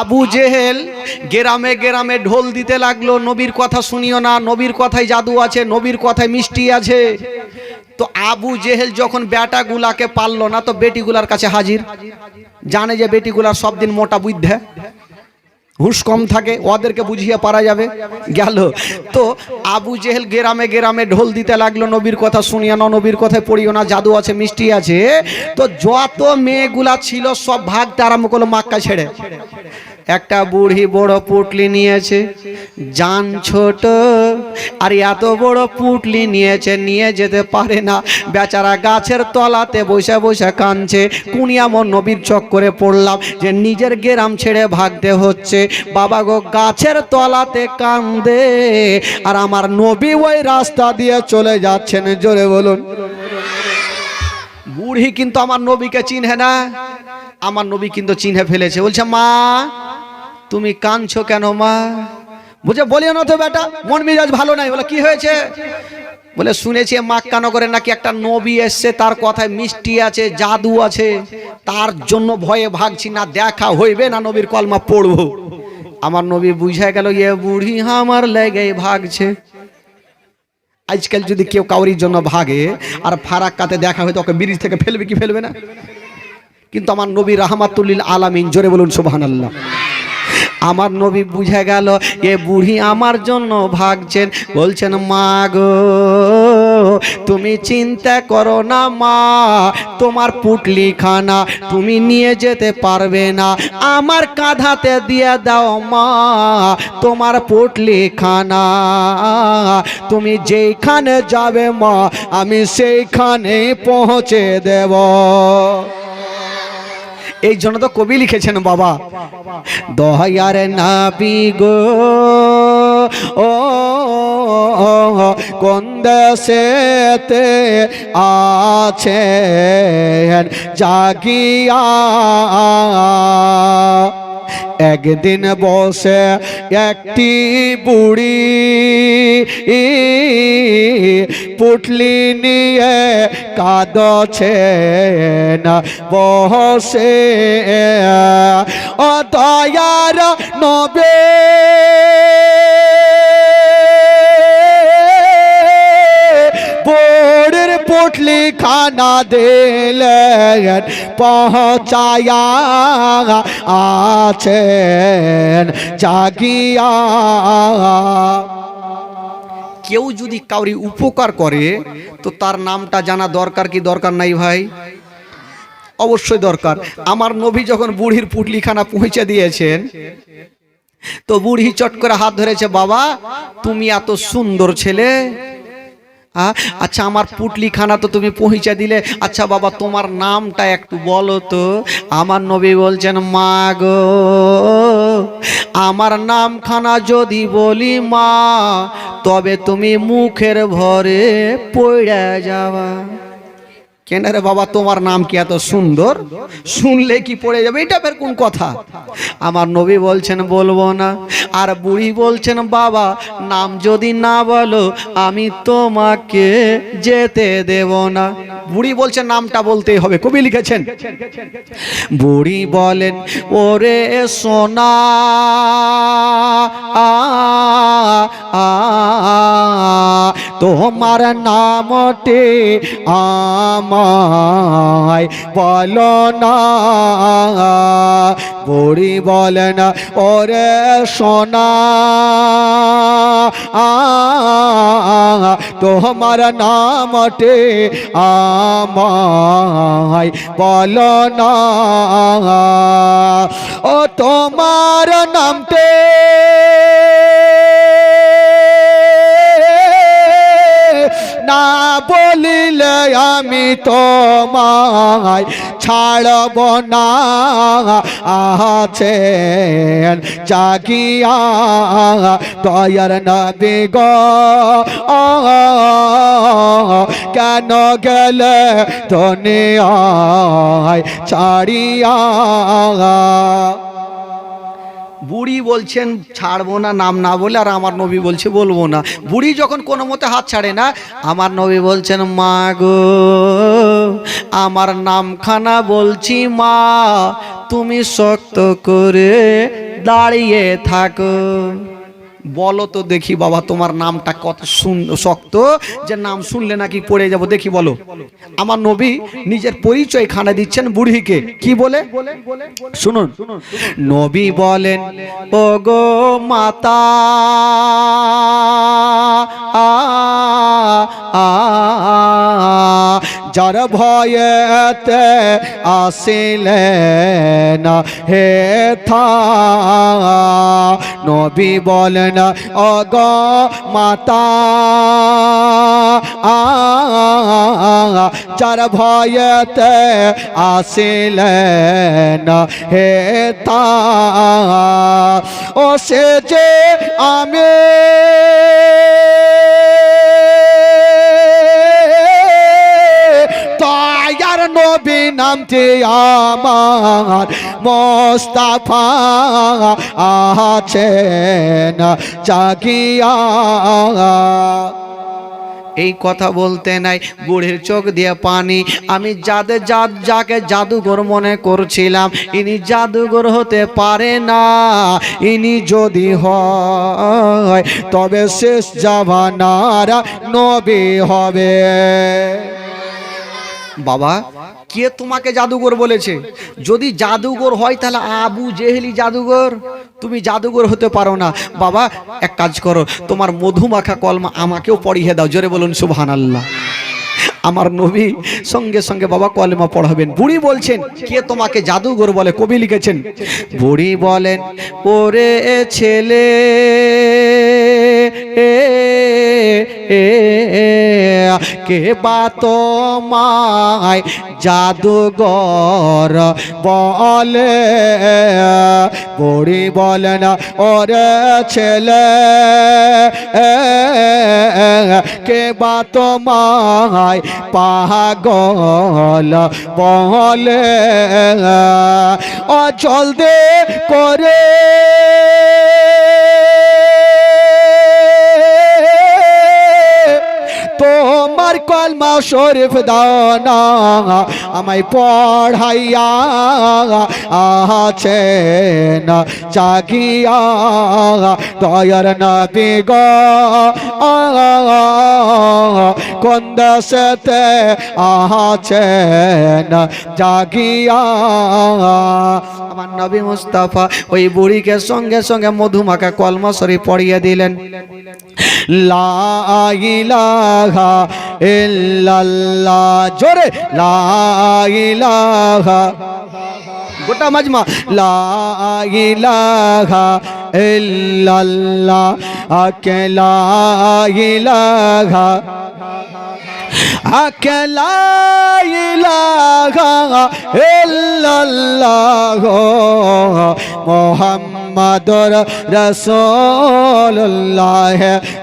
আবু জেহেল গেরামে গেরামে ঢোল দিতে লাগল, নবীর কথা শুনিও না, নবীর কথায় জাদু আছে, নবীর কথায় মিষ্টি আছে। তো আবু জেহেল যখন বেটাগুলাকে পারল না, তো বেটিগুলার কাছে হাজির। জানে যে বেটিগুলার সব দিন মোটা বুদ্ধে। হুশ কম থাকে, ওদেরকে বুঝিয়ে পারা যাবে। গেল। তো আবু জেহেল গেরামে গেরামে ঢোল দিতে লাগল, নবীর কথা শুনিয়া না নবীর কথায় পড়িও না, জাদু আছে, মিষ্টি আছে। তো যত মেয়েগুলা ছিল, সব ভাগতে আরম্ভ করল মাক্কা ছেড়ে। একটা বুড়ি বড় পুটলি নিয়েছে। জান ছোট, আর এত বড় পুটলি নিয়েছে, নিয়ে যেতে পারে না। বেচারা গাছের তলাতে বসে বসে কাঁদছে। কুনিয়ামন নবীর চক্করে পড়লাম যে নিজের গেরাম ছেড়ে ভাগতে হচ্ছে। বাবা গো, গাছের তলাতে কান্দে, আর আমার নবী ওই রাস্তা দিয়ে চলে যাচ্ছেন। জোরে বলুন। বুড়ি কিন্তু আমার নবীকে চিনহে না। আমার নবী কিন্তু চিনহে ফেলেছে। বলছে, মা তুমি কাঁদছো কেন, মা? বুঝে বলিও না তো বেটা, মন মেজাজ ভালো নাই। বলে, কি হয়েছে? বলে, শুনেছি মাক্কা নগরে নাকি একটা নবী এসছে, তার কথায় মিষ্টি আছে, জাদু আছে, তার জন্য ভয়ে ভাগছি, না দেখা হইবে না নবীর কলমা পড়ব। আমার নবী বুঝে গেল, এ বুড়ি আমার লেগে ভাগছে। আজকাল যদি কেউ কাউরির জন্য ভাগে, আর ফারাক্কাতে দেখা হয় ওকে ব্রিজ থেকে ফেলবে কি ফেলবে না? কিন্তু আমার নবী রাহমাতুল্লিল আলামিন, জোরে বলুন সুবহান আল্লাহ আমার নবী বুঝে গেল এ বুড়ি আমার জন্য ভাগছেন। বলছেন, মা গো, তুমি চিন্তা করো না, মা, তোমার পুটলি খানা তুমি নিয়ে যেতে পারবে না। আমার কাঁধাতে দিয়ে দাও, মা, তোমার পুটলি খানা তুমি যেইখানে যাবে, মা, আমি সেইখানে পৌঁছে দেব। এই জন্য তো কবি লিখেছেন বাবা। দয়ার নাবি গো, ও কোন দেশেতে আছেন, জাগিয়া। একদিন বসে একটি বুড়ি পুটলি নিয়ে কাঁদছে না, বসে ও দয়ার নবে। বোর্ডের পুটলি খানা দিলেন পৌঁছায়া আছেন, জাগিয়া। কেউ যদি কাউরি উপকার করে, তো তার নামটা জানা দরকার কি দরকার নাই ভাই? অবশ্যই দরকার। আমার নবী যখন বুড়ির পুটলিখানা পৌঁছে দিয়েছেন, তো বুড়ি চট করে হাত ধরেছে, বাবা, তুমি এত সুন্দর ছেলে আ, আচ্ছা আমার পুটলিখানা তো তুমি পৌঁছে দিলে। আচ্ছা বাবা তোমার নামটা একটু বলো তো। আমার নবী বলছেন মা গো আমার নামখানা যদি বলি মা তবে তুমি মুখের ভরে পড়ে যাওয়া কেন রে বাবা, তোমার নাম কি এত সুন্দর? শুনলে কি পড়ে যাবে? এটা বের কোন কথা? আমার নবী বলছেন, বলব না। আর বুড়ি বলছেন, বাবা, নাম যদি না বলো, আমি তোমাকে যেতে দেব না। বুড়ি বলছেন নামটা বলতেই হবে। কবি লিখেছেন, বুড়ি বলেন, ওরে সোনা, তোমার নামটি আমায় বলো না। বুড়ি না, ওরে সোনা। তোমার নামটি আমায় বলো না। ও তোমার নামটি বলিলে আমি তোমায় ছাড়ব না। আছেন জাগিয়া দয়ার নবী গো। কেন গেলে দুনিয়ায় ছাড়িয়া? বুড়ি বলছেন, ছাড়বো না, নাম না বলে আর আমার নবী বলছে, বলব না। বুড়ি যখন কোনো মতে হাত ছাড়ে না, আমার নবী বলছেন, মা গো, আমার নামখানা বলছি, মা, তুমি শক্ত করে দাঁড়িয়ে থাকো। বলো তো দেখি বাবা, তোমার নামটা কত শক্ত? যে নাম শুনলে নাকি পড়ে যাব, দেখি বলো। আমার নবী নিজের পরিচয় খানা দিচ্ছেন বুড়িকে। কি বলে? শুনুন। নবী বলেন ও গো মাতা আ আ যার ভয়েতে আসিলে না হে থা নবী বলেন অগ মাতা আ যার ভয়েতে আসিলে না হে তা ও সে যে আমি নবী নামটি আমার মোস্তাফা আছেন জাগিয়া। এই কথা বলতে নাই, বুড়ির চোখ দিয়ে পানি। আমি যাদের জাদ যাকে জাদুঘর মনে করছিলাম, ইনি জাদুঘর হতে পারে না, ইনি যদি হয় তবে শেষ জাভানার নবী হবে। বাবা, কে তোমাকে জাদুঘর বলেছে? যদি জাদুঘর হয় তাহলে আবু জেহেলি জাদুঘর। তুমি জাদুঘর হতে পারো না। বাবা, এক কাজ করো, তোমার মধুমাখা কলমা আমাকেও পড়িয়ে দাও, জোরে বলুন সুবহান আল্লাহ আমার নবী সঙ্গে সঙ্গে বাবা কলমা পড়াবেন। বুড়ি বলছেন, কে তোমাকে জাদুঘর বলে? কবি লিখেছেন, বুড়ি বলেন, ওরে ছেলে এ কে বা তোমায় জাদুঘর বলে? বুড়ি বলেন ওরে ছেলে। কে বা তোমায় পাগল বলে? অচল দে করে তোমার কলমা শরীফ দানা আমায় পড়াইয়া না, জাগিয়া দয়ার নবী গ কোন আছে না, জাগিয়া। আমার নবী মুস্তাফা ওই বুড়িকে সঙ্গে সঙ্গে মধুমাখা কলমা শরীফ পড়িয়ে দিলেন। লা ইলাহা ইল্লাল্লাহ, জোরে, লা ইলাহা। গোটা মাজমা, লা ইলাহা ইল্লাল্লাহ, আকে লা ইলাহা। আকলা ইলাহা ইল্লাল্লাহ মুহাম্মাদুর রাসূলুল্লাহ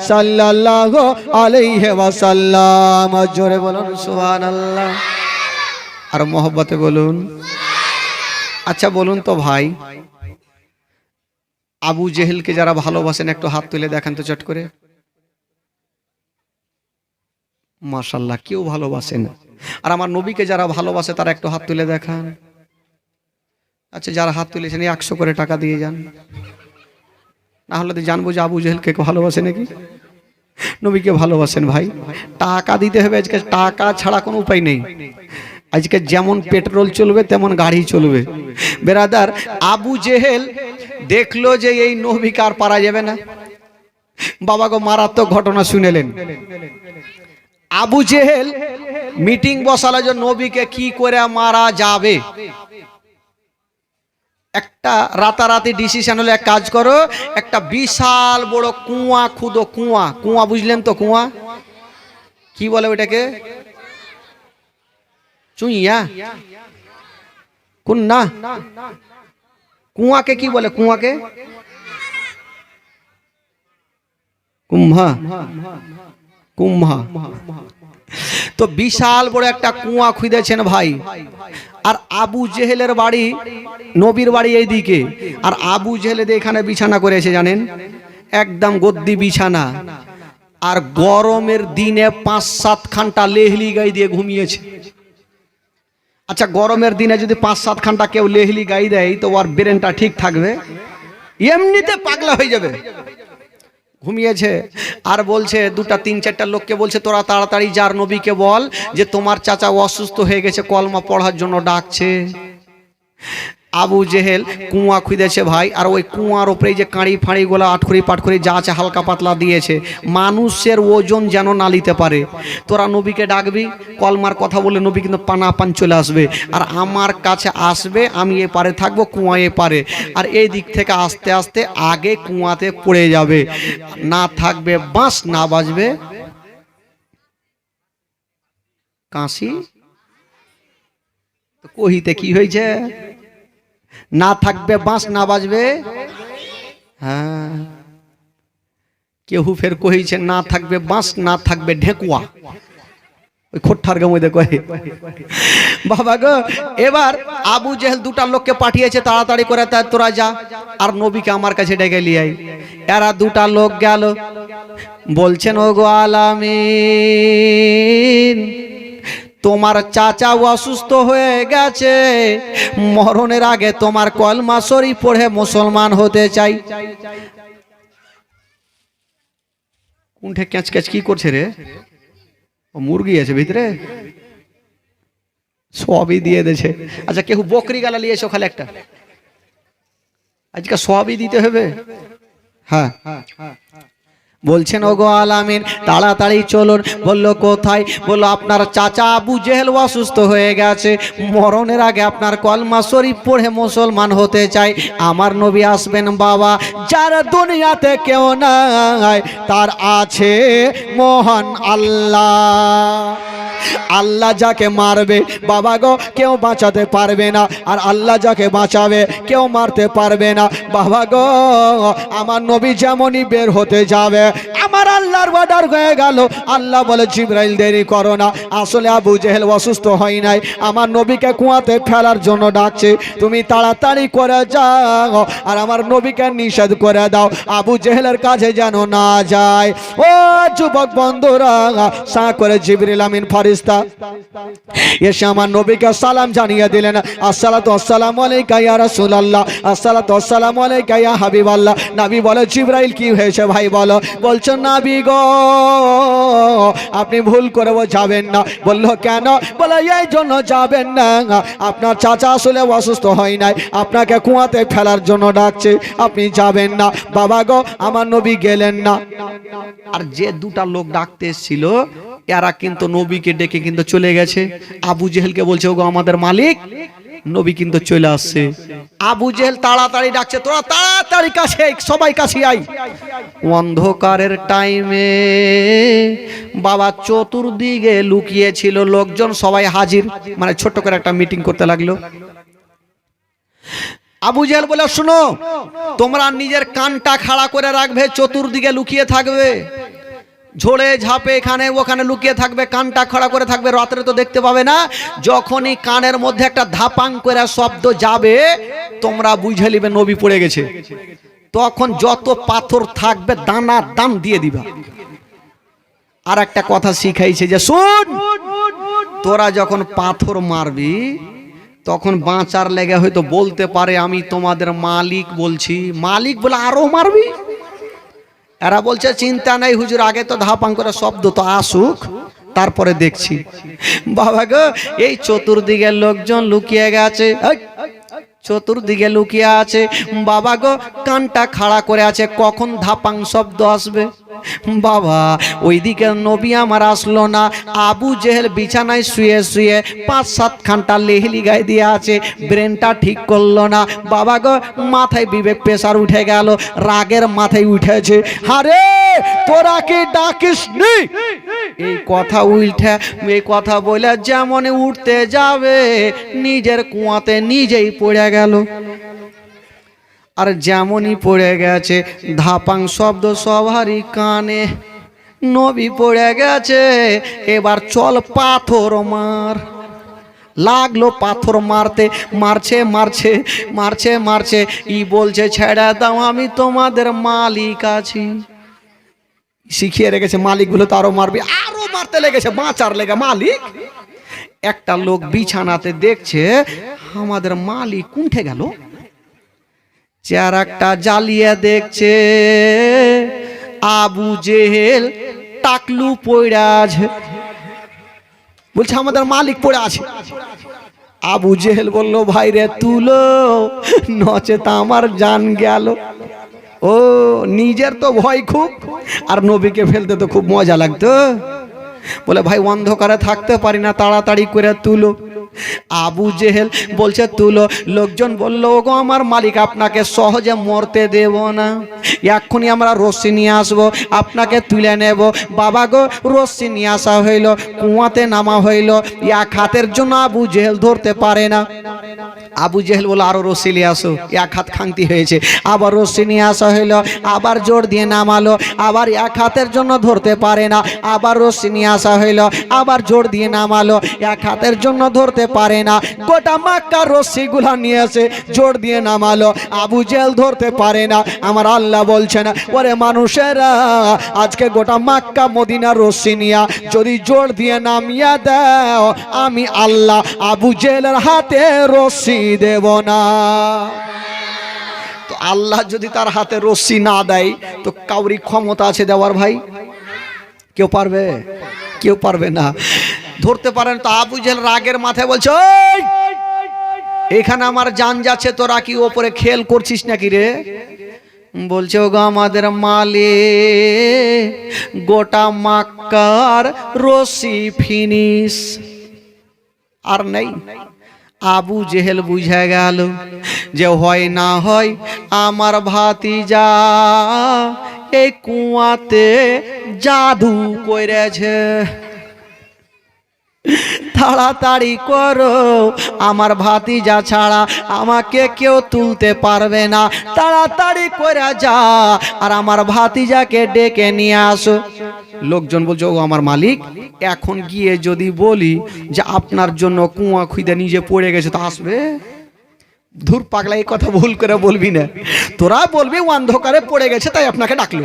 সাল্লাল্লাহু আলাইহি ওয়াসাল্লাম। জোরে বলুন, সুবহানাল্লাহ। আর মোহব্বতে বলুন। আচ্ছা বলুন তো ভাই, আবু জেহেলকে যারা ভালোবাসেন, একটু হাত তুলে দেখান তো চট করে। মাশাল্লাহ কেউ ভালোবাসে না। আর আমার নবীকে যারা ভালোবাসে, তারা একটু হাত তুলে দেখান। আচ্ছা যারা হাত তুলেছেন একশো করে টাকা দিয়ে যান। না হলে তো জানব যে আবু জেহেলকে ভালোবাসে নাকি? নবীকে ভালোবাসেন ভাই। টাকা দিতে হবে আজকে, টাকা ছাড়া কোনো উপায় নেই। আজকে যেমন পেট্রোল চলবে, তেমন গাড়ি চলবে। বেরাদার, আবু জেহেল দেখল যে এই নবীকে আর পারা যাবে না। বাবা গো, মারাত্মক ঘটনা শুনেলেন। আবু জেহেল মিটিং বসালো যে নবীকে কি করে মারা যাবে? একটা রাতারাতি ডিসিশন হলো এক কাজ করো, একটা বিশাল বড় কুয়া খুদো কুয়া। কুয়া বুঝলেন তো কুয়া? কি বলে ওইটাকে? চুইয়া? কোন না কুয়াকে কি বলে কুয়াকে? কুম্ভা। কুম্ভা। তো বিশাল বড় একটা কুয়া খুঁজেছেন ভাই। আর আবু জেহেলের বাড়ি, নবীর বাড়ি এইদিকে। আর আবু জেহেলে এখানে বিছানা করেছে জানেন? একদম গদ্দি বিছানা। আর গরমের দিনে পাঁচ সাত খানটা লেহলি গাই দিয়ে ঘুমিয়েছে। আচ্ছা গরমের দিনে যদি পাঁচ সাত ঘণ্টা কেউ লেহলি গাই দেয়, তো ওর ব্রেনটা ঠিক থাকবে। এমনিতে পাগলা হয়ে যাবে। ঘুমিয়েছে আর বলছে, দুটা, তিন, চারটা লোককে বলছে, তোরা তাড়াতাড়ি যার নবীকে বল যে তোমার চাচা অসুস্থ হয়ে গেছে, কলমা পড়ার জন্য ডাকছে। আবু জেহেল, কুয়া খুঁজেছে ভাই, আর ওই কুয়ার ওপরে যে কাঁড়ি ফাঁড়ি গোলা আটখড়ি পাটখড়ি যা আছে হালকা পাতলা দিয়েছে, মানুষের ওজন যেন না নিতে পারে। তোরা নবীকে ডাকবি, কলমার কথা বলে নবী কিন্তু পানা পান চলে আসবে, আর আমার কাছে আসবে, আমি এ পারে থাকব, কুয়া এ পারে আর এই দিক থেকে আস্তে আস্তে আগে কুয়াতে পড়ে যাবে। না থাকবে বাঁশ, না বাজবে কাশি কহিতে কি হয়েছে? না থাকবে, বাঁশ না বাজবে। হ্যাঁ। কেহু ফের কহিছে, না থাকবে, বাঁশ না থাকবে, ঢেকুয়া। ওই খোট্টার মধ্যে কহে বাবা গো, এবার আবু জেহেল দুটা লোককে পাঠিয়েছে, তাড়াতাড়ি করে তা তোরা যা, আর নবীকে আমার কাছে ডেকে লিয়াই এরা দুটা লোক গেল। বলছেন ও গো আলামিন তোমার চাচা অসুস্থ হয়ে গেছে। মরণের আগে তোমার কলমা শরীফ পড়ে মুসলমান হতে চাই। কোনঠে ক্যাচ ক্যাচ কি করছে রে? ও মুরগি আছে ভিতরে? সবই দিয়ে দিয়েছে। আচ্ছা কেউ বকরি গালা নিয়ে এসো খালি একটা। আজকে সবই দিতে হবে। হ্যাঁ হ্যাঁ হ্যাঁ। বলছেন, ওগো আলামিন, তাড়াতাড়ি চলুন। বলল, কোথায়? বলল, আপনার চাচা আবু জেহেল অসুস্থ হয়ে গেছে। মরণের আগে আপনার কলমা শরীফ পড়ে মুসলমান হতে চাই। আমার নবী আসবেন, বাবা, যার দুনিয়াতে কেউ নাই। তার আছে মহান আল্লাহ। আল্লাহ যাকে মারবে, বাবা গো, কেউ বাঁচাতে পারবে না। আর আল্লাহ যাকে বাঁচাবে, কেউ মারতে পারবে না। বাবা গো, আমার নবী যেমনই বের হতে যাবে, আমার আল্লাহর অর্ডার হয়ে গেল। আল্লাহ বলে, জিব্রাইল, দেরি করো না। আসলে আবু জেহেল অসুস্থ হয় নাই। আমার নবীকে কুয়াতে ফেলার জন্য ডাকছে। তুমি তাড়াতাড়ি করে যাও আর আমার নবীকে নিষেধ করে দাও। আবু জেহেলের কাছে যেন না যায়। ও যুবক বন্ধুরা, সা করে জিবরিল আমিন এসে আমার নবীকে সালাম জানিয়ে দিলেন হাবিবাল্লাহ। বলে কি হয়েছে ভাই বলো? বলছো গো, আপনি ভুল করে ও যাবেন না। বলল, কেন? বলে, এই জন্য যাবেন না। আপনার চাচা আসলে অসুস্থ হয় নাই, আপনাকে কুয়াতে ফেলার জন্য ডাকছে, আপনি যাবেন না। বাবা গো, আমার নবী গেলেন না। আর যে দুটা লোক ডাকতে এসেছিল, এরা কিন্তু নবীকে ডেকে কিন্তু চলে গেছে। আবু জেহেলকে বলছে, ওগো আমাদের মালিক। নবী কিন্তু চলে আসছে। আবু জেহেল তাড়াতাড়ি ডাকছে, তোরা তাড়াতাড়ি কাছে সবাই কাছে আই অন্ধকারের টাইমে বাবা চতুর্দিকে লুকিয়েছিল লোকজন, সবাই হাজির। মানে ছোট্ট করে একটা মিটিং করতে লাগল। আবু জেহেল বলে, শুনো, তোমরা নিজের কানটা খাড়া করে রাখবে, চতুর্দিকে লুকিয়ে থাকবে। ঝোড়ে ঝাপে এখানে, ওখানে লুকিয়ে থাকবে, কানটা খড়া করে থাকবে, রাত্রে তো দেখতে পাবে না। যখনই কানের মধ্যে একটা ধাপাং করে শব্দ যাবে, তোমরা বুঝে নিবে নবী পড়ে গেছে। তখন যত পাথর থাকবে, দানা দান দিয়ে দিবা। আর একটা কথা শিখাইছে যে, শুন, তোরা যখন পাথর মারবি, তখন বাঁচার লেগে হয়তো বলতে পারে, আমি তোমাদের মালিক বলছি। মালিক বলে, আরও মারবি? এরা বলছে, চিন্তা নাই হুজুর, আগে তো ধাপাং করে শব্দ তো আসুক, তারপরে দেখছি। বাবা গো, এই চতুর্দিকের লোকজন লুকিয়ে গেছে। চতুর্দিকে লুকিয়ে আছে। বাবা গো, কানটা খাড়া করে আছে, কখন ধাপাং শব্দ আসবে? বাবা, ওইদিকে নবী আমার আসলো না। আবু জেহেল বিছানায় শুয়ে শুয়ে পাঁচ সাত খানটা লেহলি গায়ে দিয়ে আছে, ব্রেনটা ঠিক করল না। বাবা গো, মাথায় বিবেক প্রেসার উঠে গেল, রাগের মাথায় উঠেছে। হারে, তোরা কি ডাকিস এই কথা উল্টে, এই কথা বলে যেমন উঠতে যাবে, নিজের কুয়াতে নিজেই পড়ে গেল। আর যেমনই পড়ে গেছে, ধাপাং শব্দ সবারই কানে। নবী পড়ে গেছে, এবার চল পাথর মার। লাগল পাথর মারতে, মারছে মারছে মারছে মারছে। ই বলছে, ছেড়ে দাও, আমি তোমাদের মালিক আছি। শিখিয়ে রেখেছে, মালিকগুলো তো আরও মারবে, আরও মারতে লেগেছে, বাঁচার লেগে মালিক। একটা লোক বিছানাতে দেখছে, আমাদের মালিক কুণ্ঠে গেল? চেয়ার একটা জ্বালিয়ে দেখছে। আবু জেহেল টাকলু পড়ে আছে বলছে, আমাদের মালিক পড়ে আছে। আবু জেহেল বলল, ভাই রে, তুলো। নচে তা আমার জান গেল। ও, নিজের তো ভয় খুব, আর নবীকে ফেলতে তো খুব মজা লাগতো। বলে, ভাই, অন্ধকারে থাকতে পারি না, তাড়াতাড়ি করে তুলো। আবু জেহেল বলছে, তুলো। লোকজন বলল গো আমার মালিক আপনাকে সহজে মরতে দেব না। এক্ষুনি আমরা রশ্মি নিয়ে আসব, আপনাকে তুলে নেব। বাবা গো রশ্মি নিয়ে আসা হইল, কুয়াতে নামা হইল, এক হাতের জন্য আবু জেহেল ধরতে পারে না। আবু জেহেল বলে আরও রশ্মি নিয়ে আসো, এক হাত খাংতি হয়েছে। আবার রশ্মি নিয়ে আসা হইল, আবার জোর দিয়ে নামালো, আবার এক হাতের জন্য ধরতে পারে না, আবার রশ্মি নিয়ে আসা হইল, আবার জোর দিয়ে নামালো, এক হাতের জন্য ধরতে পারে না। গোটা মাক্কা রশ্মিগুলা নিয়ে এসে জোর দিয়ে নামালো। আবু জেল ধরতে পারে না। আমার আল্লাহ বলছেন, ওরে মানুষেরা, আজকে গোটা মাক্কা মদিনা রশ্মি নিয়া যদি জোর দিয়ে নামিয়া দাও, আমি আল্লাহ আবু জেলের হাতে রশ্মি দেব না। আল্লাহ যদি তার হাতে রশ্মি না দেয়, তো কাউরি ক্ষমতা আছে দেওয়ার ভাই? কেউ পারবে? কেউ পারবে না। ধরতে পারেন তো আবু জেল রাগের মাথায় বলছে এখানে আমার যান যাচ্ছে তোরা কি ওপরে খেল করছিস নাকি রে? বলছে, ওগো আমাদের মালে গোটা মাক্কার রশি ফিনিশ। আর নেই। আবু জেহেল বুঝে গেল যে হয় না হয় আমার ভাতিজা এই কুয়াতে জাদু করেছে। তাড়াতাড়ি করো। আমার ভাতিজা ছাড়া আমাকে কেউ তুলতে পারবে না। তাড়াতাড়ি করে যা আর আমার ভাতিজাকে ডেকে নিয়ে আসো। লোকজন বলছে, ও আমার মালিক, এখন গিয়ে যদি বলি যে আপনার জন্য কুয়া খুঁজে নিজে পড়ে গেছে তো আসবে। ধুর পাগলা, এই কথা ভুল করে বলবি না। তোরা বলবি অন্ধকারে পড়ে গেছে, তাই আপনাকে ডাকলো।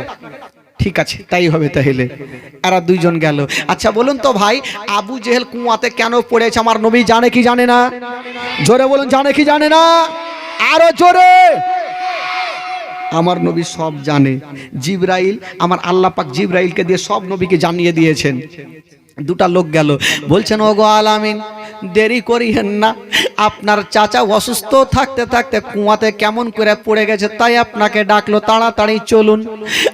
ঠিক আছে, তাই হবে তাহলে। আর দুইজন গেল। আচ্ছা বলুন তো ভাই, আবু জেহেল কুয়াতে কেন পড়েছে? আমার নবী জানে কি জানে না? জোরে বলুন, জানে কি জানে না? আরও জোরে! আমার নবী সব জানে। জিব্রাইল, আমার আল্লাহ পাক জিব্রাইলকে দিয়ে সব নবীকে জানিয়ে দিয়েছেন। দুটা লোক গেল। বলছেন, ওগো আলামিন, দেরি করিয়েন না। আপনার চাচা অসুস্থ থাকতে থাকতে কুয়াতে কেমন করে পড়ে গেছে তাই আপনাকে ডাকলো, তাড়াতাড়ি চলুন।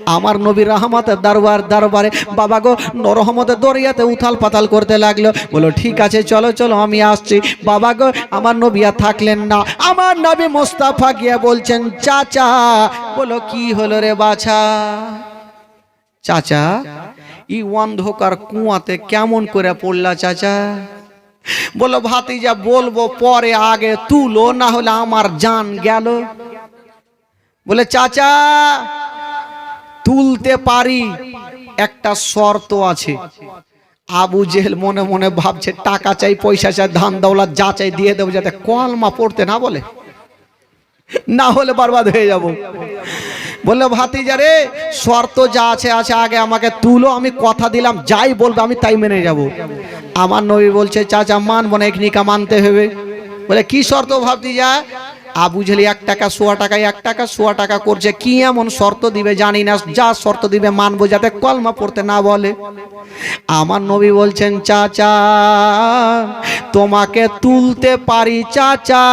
আমার নবী রহমতের দরবার, দরবারে, বাবা গো নরহমতের দরিয়াতে উথাল পাতাল করতে লাগল। বলো ঠিক আছে, চলো চলো, আমি আসছি। বাবা গো, আমার নবী আর থাকলেন না। আমার নবী মোস্তাফা গিয়ে বলছেন, চাচা। বলো কি হলো রে বাছা? চাচা? ই অন্ধকার কুয়াতে কেমন করে পড়লা চাচা? বলো ভাতিজা, বলব পরে আগে তুলো না হলে আমার জান গেল। বলে, চাচা, তুলতে পারি, একটা শর্ত আছে। আবু জেহেল মনে মনে ভাবছে, টাকা চাই, পয়সা চাই, ধান দৌলা যা চাই দিয়ে দেবো, যাতে কলমা পড়তে না বলে। না হলে বরবাদ হয়ে যাব। বলল, ভাতিজা রে, শর্ত যা আছে আছে, আগে আমাকে তুলো, আমি কথা দিলাম, যাই বলবে, আমি তাই মেনে যাব। আমার নবী বলছে, চাচা, মানবো না এখনিকা মানতে হবে। বলে, কি শর্ত ভাবতি ভাতিজা? আবু ঝেলি এক টাকা, সোয়া টাকায় এক টাকা, সোয়া টাকা করছে। কি এমন শর্ত দিবে জানি না, যা শর্ত দিবে মানবো যাতে কলমা পড়তে না বলে। আমার নবী বলছেন, চাচা, তোমাকে তুলতে পারি, চাচা।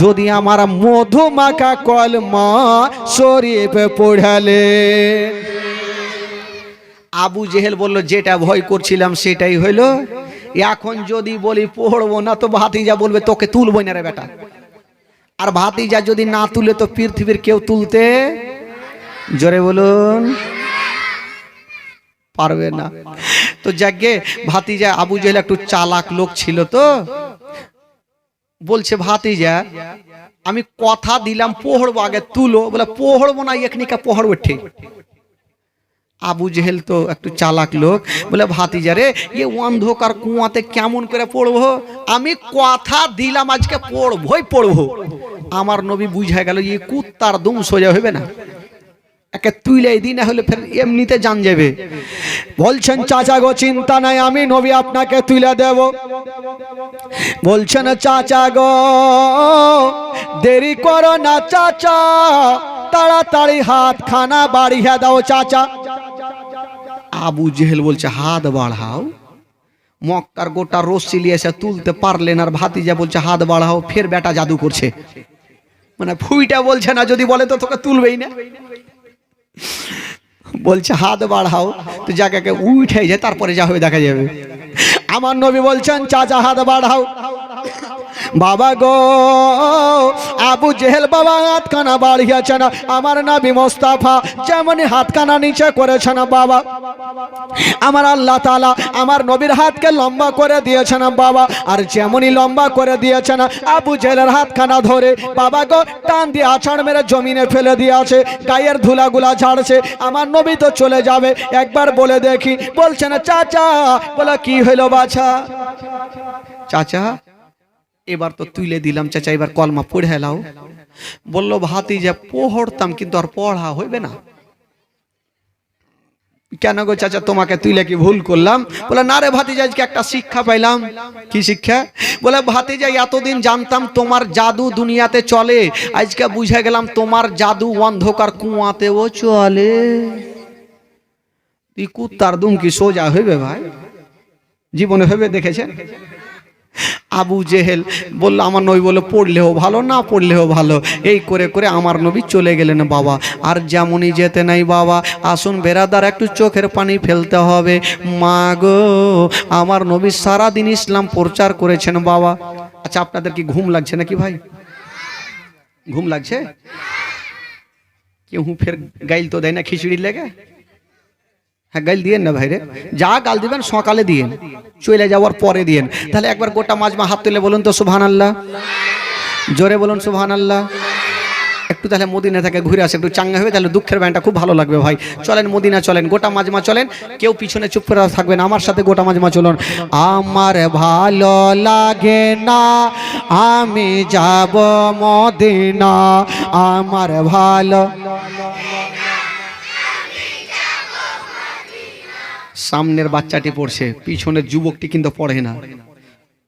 যদি আমার মধুমাখা কলমা শরীফ পড়ালে। আবু জেহেল বলল, যেটা ভয় করছিলাম, সেটাই হইল। এখন যদি বলি পড়ব না, তো ভাতিজা বলবে, তোকে তুলবো না রে বেটা। আর ভাতিজা যদি না তুলে তো পৃথিবীর কেউ তুলতে? জোরে বলুন। পারবে না। তো যাকে ভাতিজা আবু জেহেল একটু চালাক লোক ছিল তো, বলছে, ভাতিজা, আমি কথা দিলাম পোহড়বো আগে, তুলো। বলে পোহড়বো না এখনিকা পোহড়বো ঠিক। আবু জেহেল তো একটু চালাক লোক। বলে, ভাতিজা রে, এ অন্ধকার কুয়াতে কেমন করে পড়ব? আমি কথা দিলাম, আজকে পড়বই পড়ব। আমার নবী বুঝে গেল এ কুত্তার দুম সোজা হইবে না। একে তুইলে দিন না হলে ফের এমনিতে জান যাবে। বলছেন, চাচা গো, চিন্তা নাই, আমি নবী আপনাকে তুলে দেব। বলছেন, চাচা গো, দেরি করো না, চাচা। তাড়াতাড়ি হাত খানা বাড়িয়ে দাও, চাচা। আবু জেহেল বলছে, হাত বাড়াও। মক্কার গোটা রশ্মি নিয়ে এসে তুলতে পারলেন আর ভাতিজা বলছে, হাত বাড়াও, ফের বেটা জাদু করছে। মানে ফুইটা বলছে না, যদি বলে তো তোকে তুলবেই না। বলছে, হাত বাড়াও, তো জায়গাকে উঠে যায়, তারপরে যা হবে দেখা যাবে। আমার নবী বলছেন, চাচা, হাত বাড়াও। বাবা গো আবু জেহেল বাবা হাতখানা বাড়িয়েছেন, আমার নবী মোস্তাফা যেমনই হাতখানা নিচে করেছেন বাবা। আমার আল্লাহ তালা আমার নবীর হাতকে লম্বা করে দিয়েছেন বাবা, আর যেমনই লম্বা করে দিয়েছেন, আবু জেলের হাতখানা ধরে বাবা গো, টান দিয়ে আছাড় মেরে জমিনে ফেলে দিয়েছে, গায়ের ধুলাগুলা ঝাড়ছে, আমার নবী তো চলে যাবে, একবার বলে দেখি বলছে না চাচা, বলে, কি হইল বাছা? চাচা এবার তো তুলে দিলাম, চাচা, এবার কলমা পড়ে হেলাও বলল ভাতি যে পড়তাম কিন্তু আর পড়া হইবে না। কেন গো চাচা, তোমাকে তুইলে কি ভুল করলাম? বলে, না রে ভাতিজা, আজকে একটা শিক্ষা পাইলাম। কি শিক্ষা? বলে, ভাতিজা, এতদিন জানতাম তোমার জাদু দুনিয়াতে চলে। আজকে বুঝে গেলাম তোমার জাদু অন্ধকার কুয়াতেও চলে। তুই কুত্তার দুম কি সোজা হইবে ভাই? জীবনে হইবে দেখেছেন? আবু জেহেল বলল, আমার নবী বলে পড়লেও ভালো, না পড়লেও ভালো। এই করে করে আমার নবী চলে গেলেন বাবা। আর যেমনই যেতে নাই বাবা, আসুন বেরাদার, একটু চোখের পানি ফেলতে হবে। মা গো, আমার নবী সারাদিন ইসলাম প্রচার করেছেন বাবা। আচ্ছা আপনাদের কি ঘুম লাগছে নাকি ভাই? ঘুম লাগছে? কেউ ফের গাইল তো দেয় না খিচুড়ি লেগে? হ্যাঁ গাইল দিয়েন না ভাইরে। যা গাল দিবেন, সকালে দিয়েন। চলে যাওয়ার পরে দিয়েন। তাহলে একবার গোটা মাজমা হাত তুলে বলুন তো সুবহান আল্লাহ জোরে বলুন সুবহান আল্লাহ একটু তাহলে মদিনা থেকে ঘুরে আসে, একটু চাঙ্গা হবে তাহলে দুঃখের ব্যানটা খুব ভালো লাগবে ভাই। চলেন, মদিনা চলেন, গোটা মাজমা চলেন। কেউ পিছনে চুপ করে থাকবেন, আমার সাথে গোটা মাজমা চলুন। আমার ভালো লাগে না, আমি যাব মদিনা, আমার ভালো সামনের বাচ্চাটি পড়ছে, পিছনের যুবকটি কিন্তু পড়ে না।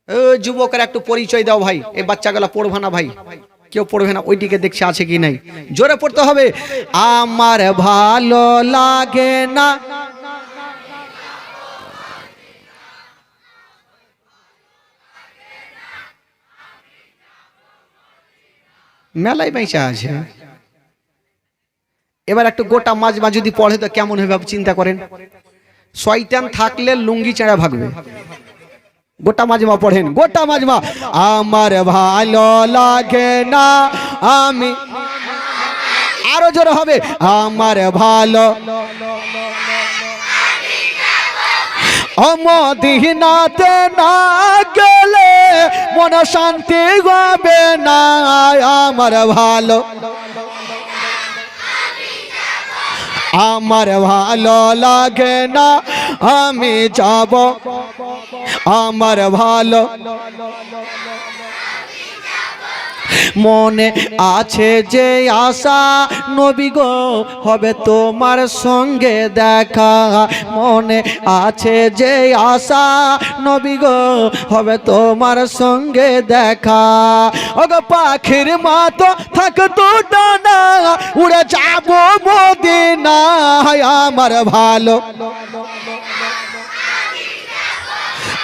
ও যুবকের একটু পরিচয় দাও ভাই এই বাচ্চাগুলো পড়বে না ভাই। কেউ পড়বে না ওইটিকে দেখছে আছে কি নাই। জোরে পড়তে হবে। আমার ভালো লাগে না। মেলায় বেঁচে আছে। এবার একটু গোটা মাছ মাছ যদি পড়ে, তো কেমন হবে চিন্তা করেন। শয়তান থাকলে লুঙ্গি চেঁড়া ভাগবে। গোটা মাজমা পড়েন, গোটা মাজমা। আমার ভালো লাগে না, আমি আরও জোরে হবে, আমার ভালো অমদিনাতে না গেলে মন শান্তি হবে না, আমার ভালো আমার ভালো লাগে না আমি যাব। আমার ভালো মনে আছে যে আশা নবী গো হবে তোমার সঙ্গে দেখা। মনে আছে যে আশা নবী গো হবে তোমার সঙ্গে দেখা। ওগো পাখির মতো থাকতো ডানা উড়ে যাব মদিনা আমার ভালো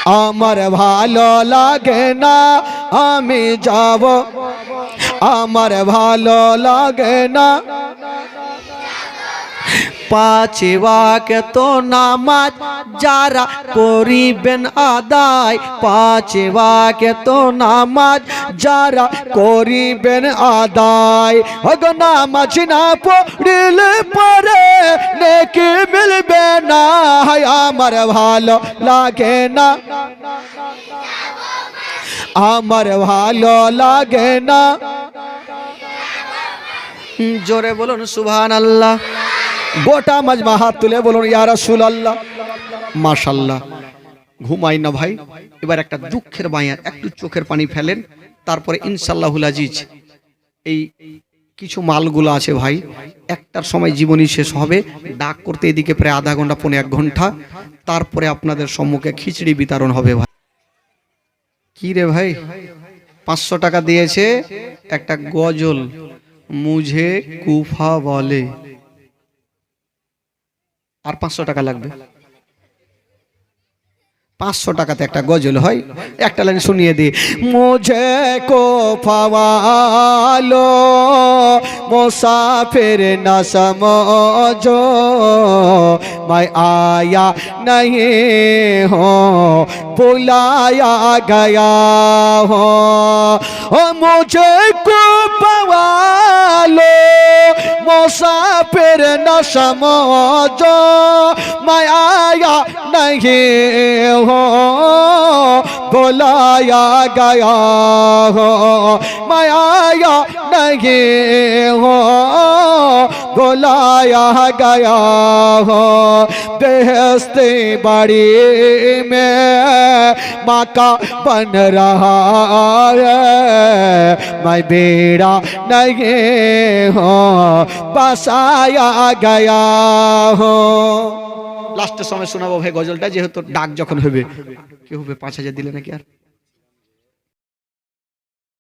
আমার ভালো লাগে না আমি যাব। আমার ভালো লাগে না পাঁচে ওয়াকে তো নামাজ যারা করিবেন আদায় পাঁচে ওয়াকে তো নামাজ যারা করিবেন আদায়। অগ নামাজ না পড়িলে পরে নেকি মিলবে না আমার ভালো লাগে না। আমার ভালো লাগে না। জোরে বলুন সুবহান আল্লাহ গোটা মাজমা হাত তুলে বলুন, ইয়া রাসূল আল্লাহ মাশাল্লাহ ঘুমাই না ভাই। এবার একটা দুঃখের বায়ার একটু চোখের পানি ফেলেন, তারপরে ইনশাল্লাহুল আজিজ। এই কিছু মালগুলো আছে ভাই, একটার সময় জীবনী শেষ হবে। ডাক করতে এদিকে প্রায় আধা ঘণ্টা, পৌনে এক ঘণ্টা। তারপরে আপনাদের সম্মুখে খিচড়ি বিতরণ হবে ভাই। কি রে ভাই? পাঁচশো টাকা দিয়েছে একটা গজল, মুঝে কুফা বলে। আর পাঁচশো টাকা লাগবে পাঁচশো টাকাতে একটা গজল হয় একটা লাইন শুনিয়ে দি মুঝে কো পাওয়ালো মুসাফির না সমঝো मैं आया नहीं हो बुलाया गया हो ओ मुझे को पवालो मुसाफिर न समझो मैं आया नहीं हो बुलाया गया हो मैं आया नहीं हो बुलाया गया हो बेहस्ते बड़ी में माँ का बन रहा है मैं बेड़ा नहीं हो बसाया गया हो লাস্টের সময় শোনাবো ভাই গজলটা যেহেতু ডাক যখন হবে কি হবে পাঁচ হাজার দিলে নাকি আর